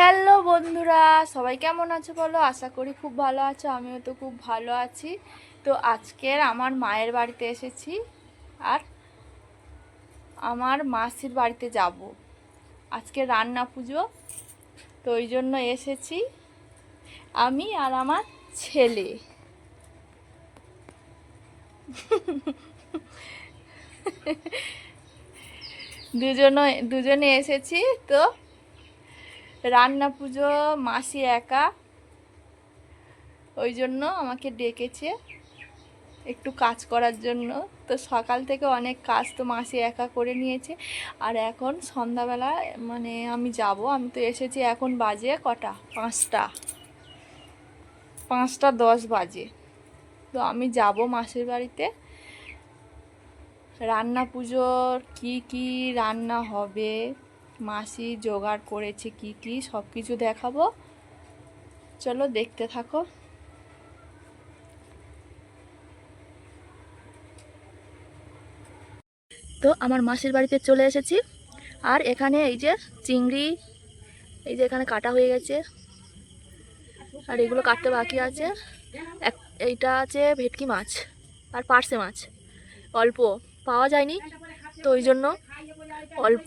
Hello বন্ধুরা, সবাই কেমন আছো বলো? আশা করি খুব ভালো আছো, আমিও তো খুব ভালো আছি। তো আজকের আমার মায়ের বাড়িতে এসেছি আর আমার মাসির বাড়িতে যাব। আজকে রান্না পুজো, তো ওই জন্য এসেছি আমি আর আমার ছেলে। দুজনে দুজনে এসেছি, তো রান্না পুজো মাসি একা। ওই জন্য আমাকে ডেকেছে একটু কাজ করার জন্য। তো সকাল থেকে অনেক কাজ তো মাসি একা করে নিয়েছে। আর এখন সন্ধ্যাবেলা মানে আমি যাব, আমি তো এসেছি এখন বাজে কটা? পাঁচটা। পাঁচটা দশ বাজে। তো আমি যাব মাসির বাড়িতে। রান্না পুজোর কি কি রান্না হবে? মাসি জোগাড় করেছে কি কি সব কিছু দেখাবো। চলো দেখতে থাকো। তো আমার মাসির বাড়িতে চলে এসেছি। আর এখানে এই যে চিংড়ি, এই যে এখানে কাটা হয়ে গেছে। আর এগুলো কাটতে বাকি আছে। এক, এইটা আছে ভেটকি মাছ আর পার্সে মাছ। অল্প, পাওয়া যায়নি। তো ওই জন্য অল্প।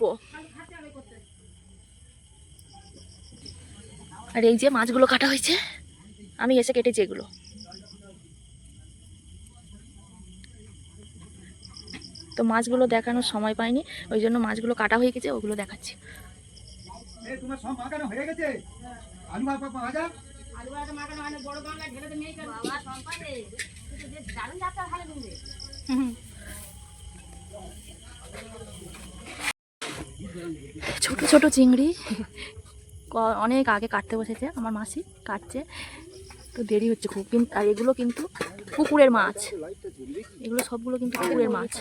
আর এই যে মাছগুলো কাটা হয়েছে আমি এসে কেটেছি এগুলো। তো মাছগুলো দেখানোর সময় পাইনি ওই জন্য মাছগুলো কাটা হয়ে গেছে ওগুলো দেখাচ্ছি। এই তোমার সব মাখানো হয়ে গেছে? আলু ভাজা? ভাজা ছোট ছোট চিংড়ি অনেক আগে কাটতে বসেছে, আমার মাসি কাটছে। তো দেরি হচ্ছে খুব কিন্তু আর এগুলো কিন্তু পুকুরের মাছ। এগুলো সবগুলো কিন্তু পুকুরের মাছ।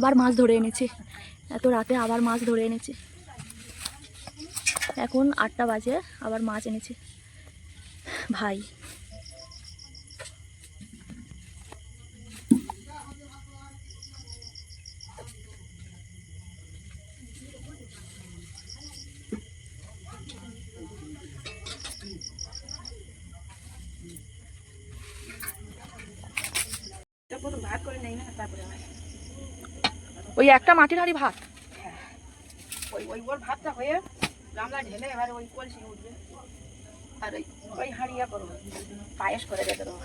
আবার মাছ ধরে এনেছে। এত রাতে আবার মাছ ধরে এনেছে। এখন আটটা বাজে, আবার মাছ এনেছে। ভাই। ওই একটা মাটির হাঁড়ি ভাত। ওই ওই ওর ভাতটা হয়ে গামলা ঢেলে এবার ওই কলসি উঠবে। আর ওই ওই হাঁড়িয়া করো। পায়েস করে রেখে দেবো।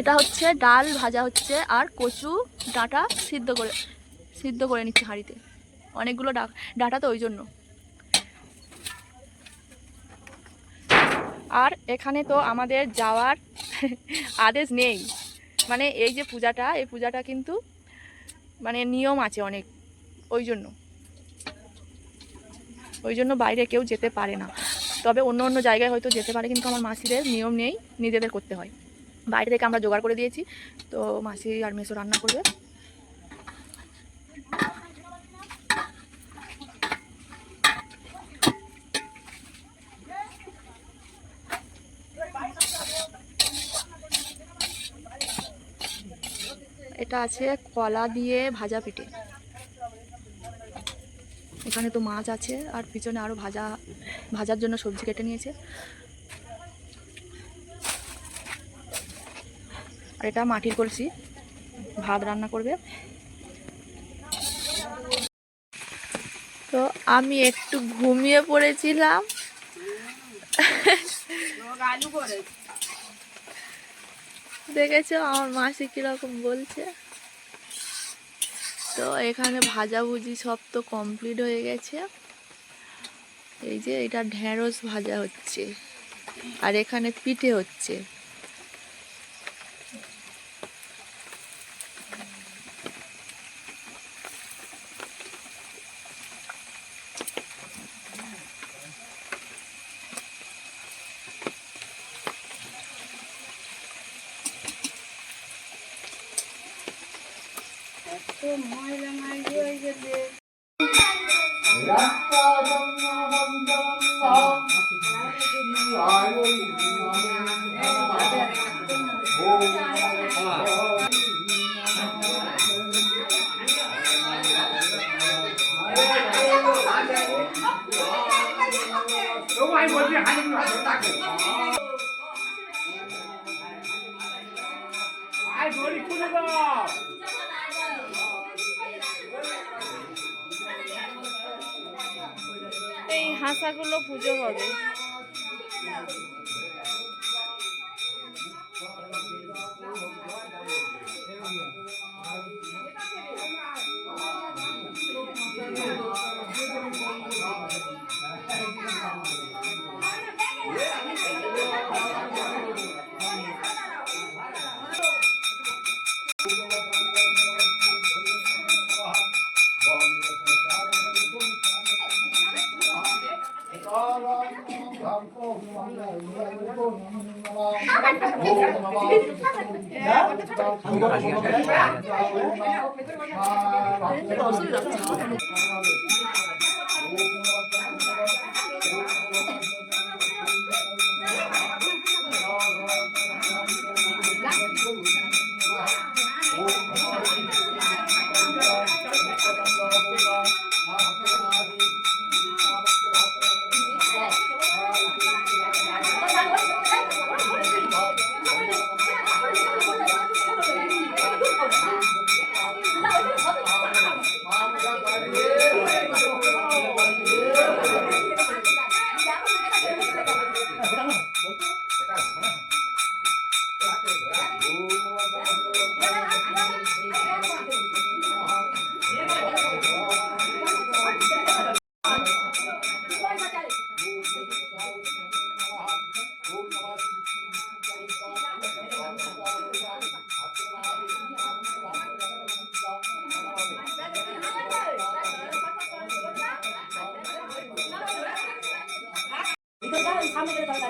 এটা হচ্ছে ডাল ভাজা হচ্ছে আর কচু ডাটা সিদ্ধ করে সিদ্ধ করে নিচ্ছে হাঁড়িতে। অনেকগুলো ডাটা তো ওই জন্য। আর এখানে তো আমাদের যাওয়ার আদেশ নেই। মানে এই যে পূজাটা এই পূজাটা কিন্তু মানে নিয়ম আছে অনেক। ওই জন্য। ওই জন্য বাইরে কেউ যেতে পারে না। তবে অন্য অন্য জায়গায় হয়তো যেতে পারে, কিন্তু আমার মাসিদের নিয়ম নেই নিজেদের করতে হয়। বাইরে থেকে আমরা জোগাড় করে দিয়েছি। তো মাসি আর মেসো রান্না করবে। এটা আছে কলা দিয়ে ভাজা পিঠে। এখানে তো মাছ আছে, আর পিছনে আরও ভাজা, ভাজার জন্য সবজি কেটে নিয়েছে। আর এটা মাটির কলসি, ভাত রান্না করবে। তো আমি একটু ঘুমিয়ে পড়েছিলাম। আলু করে দেখেছ? আমার মাসি কীরকম বলছে? তো এখানে ভাজাভুজি সব তো কমপ্লিট হয়ে গেছে। এই যে এটা ঢেঁড়স ভাজা হচ্ছে। আর এখানে পিঠে হচ্ছে। ময়লা মাইরি হয়ে গেছে এই হাঁসাগুলো পুজো হবে। 아,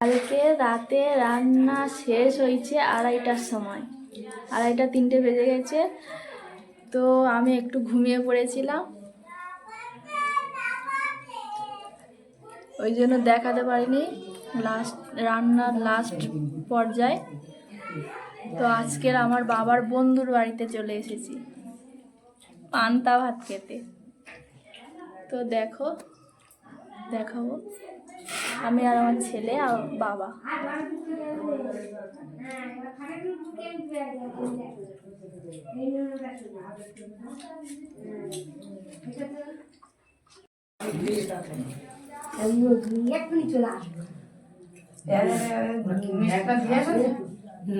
কালকে রাতে রান্না শেষ হয়েছে আড়াইটার সময়। আড়াইটা তিনটে বেজে গেছে। তো আমি একটু ঘুমিয়ে পড়েছিলাম। ওই জন্য দেখাতে পারিনি। লাস্ট রান্নার লাস্ট পর্যায়ে। তো আজকের আমার বাবার বন্ধুর বাড়িতে চলে এসেছি। পান্তা ভাত খেতে। তো দেখো দেখাবো। আমি আর আমার ছেলে আর বাবা।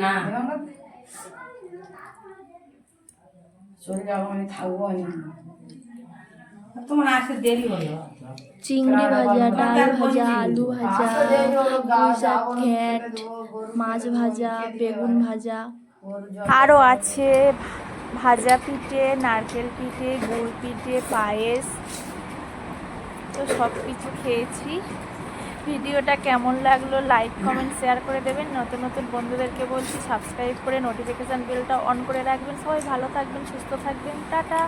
না। চলে যাব আমি থাকব অনেক তোমার আসতে দেরি হলো। চিংড়ি ভাজা ডাল ভাজা আলু ভাজা পুঁই শাক ঘ্যাট মাছ ভাজা বেগুন ভাজা। আরও আছে ভাজা পিঠে নারকেল পিঠে গুড় পিঠে পায়েস। তো সব কিছু খেয়েছি। ভিডিওটা কেমন লাগল লাইক কমেন্ট শেয়ার করে দেবেন। নতুন নতুন বন্ধুদেরকে বলছি সাবস্ক্রাইব করে নোটিফিকেশান বেলটা অন করে রাখবেন। সবাই ভালো থাকবেন, সুস্থ থাকবেন। টাটা!